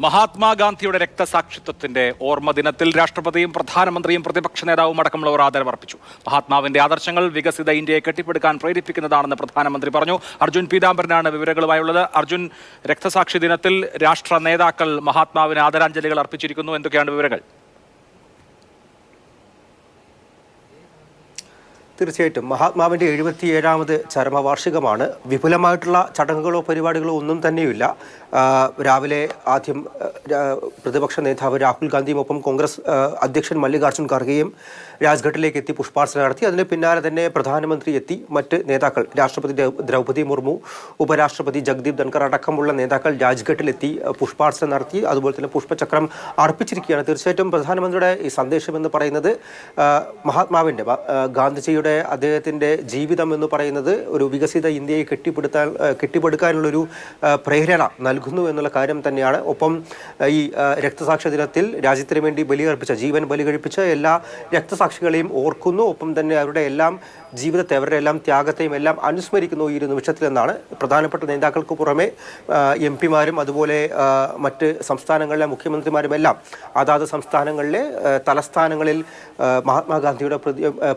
മഹാത്മാഗാന്ധിയുടെ രക്തസാക്ഷിത്വത്തിന്റെ ഓർമ്മ ദിനത്തിൽ രാഷ്ട്രപതിയും പ്രധാനമന്ത്രിയും പ്രതിപക്ഷ നേതാവും അടക്കമുള്ളവർ ആദരവർപ്പിച്ചു മഹാത്മാവിന്റെ ആദർശങ്ങൾ വികസിത ഇന്ത്യയെ കെട്ടിപ്പടുക്കാൻ പ്രേരിപ്പിക്കുന്നതാണെന്ന് പ്രധാനമന്ത്രി പറഞ്ഞു. അർജുൻ പീതാംബരനാണ് വിവരങ്ങളുമായുള്ളത്. അർജുൻ രക്തസാക്ഷി ദിനത്തിൽ രാഷ്ട്ര നേതാക്കൾ മഹാത്മാവിന് ആദരാഞ്ജലികൾ അർപ്പിച്ചിരിക്കുന്നു. എന്തൊക്കെയാണ് വിവരങ്ങൾ? തീർച്ചയായിട്ടും. മഹാത്മാവിന്റെ എഴുപത്തിയേഴാമത് ചരമവാർഷികമാണ്. വിപുലമായിട്ടുള്ള ചടങ്ങുകളോ പരിപാടികളോ ഒന്നും തന്നെയില്ല രാവിലെ ആദ്യം പ്രതിപക്ഷ നേതാവ് രാഹുൽ ഗാന്ധിയും ഒപ്പം കോൺഗ്രസ് അധ്യക്ഷൻ മല്ലികാർജുൻ ഖർഗെയും രാജ്ഘട്ടിലേക്ക് എത്തി പുഷ്പാർച്ചന നടത്തി. അതിന് പിന്നാലെ തന്നെ പ്രധാനമന്ത്രി എത്തി. മറ്റ് നേതാക്കൾ രാഷ്ട്രപതി ദ്രൗ- ദ്രൗപദി മുർമു ഉപരാഷ്ട്രപതി ജഗ്ദീപ് ധൻഖർ അടക്കമുള്ള നേതാക്കൾ രാജ്ഘട്ടിലെത്തി പുഷ്പാർച്ചന നടത്തി. അതുപോലെ തന്നെ പുഷ്പചക്രം അർപ്പിച്ചിരിക്കുകയാണ്. തീർച്ചയായിട്ടും പ്രധാനമന്ത്രിയുടെ ഈ സന്ദേശം എന്ന് പറയുന്നത് മഹാത്മാവിന്റെ മ- ആ, ഗാന്ധിജിയുടെ അദ്ദേഹത്തിന്റെ ജീവിതം എന്ന് പറയുന്നത് ഒരു വികസിത ഇന്ത്യയെ കെട്ടിപ്പടുത്താൻ കെട്ടിപ്പടുക്കാനുള്ളൊരു പ്രേരണ നൽകുന്നു എന്നുള്ള കാര്യം തന്നെയാണ്. ഒപ്പം ഈ രക്തസാക്ഷി ദിനത്തിൽ രാജ്യത്തിന് വേണ്ടി ബലിയർപ്പിച്ച ജീവൻ ബലി കഴിപ്പിച്ച എല്ലാ രക്തസാക്ഷികളെയും ഓർക്കുന്നു. ഒപ്പം തന്നെ അവരുടെ എല്ലാം ജീവിതത്തെ അവരുടെ എല്ലാം ത്യാഗത്തെയും എല്ലാം അനുസ്മരിക്കുന്നു ഈ ഒരു നിമിഷത്തിൽ എന്നാണ് പ്രധാനപ്പെട്ട നേതാക്കൾക്ക് പുറമെ എം പിമാരും അതുപോലെ മറ്റ് സംസ്ഥാനങ്ങളിലെ മുഖ്യമന്ത്രിമാരും എല്ലാം അതാത് സംസ്ഥാനങ്ങളിലെ തലസ്ഥാനങ്ങളിൽ മഹാത്മാഗാന്ധിയുടെ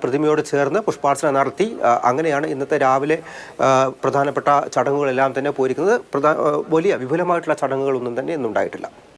പ്രതിമയോട് ചേർന്ന് പുഷ്പാർച്ചന നടത്തി. അങ്ങനെയാണ് ഇന്നത്തെ രാവിലെ പ്രധാനപ്പെട്ട ചടങ്ങുകളെല്ലാം തന്നെ പോയിരിക്കുന്നത്. വലിയ വിപുലമായിട്ടുള്ള ചടങ്ങുകളൊന്നും തന്നെ ഇന്നുണ്ടായിട്ടില്ല.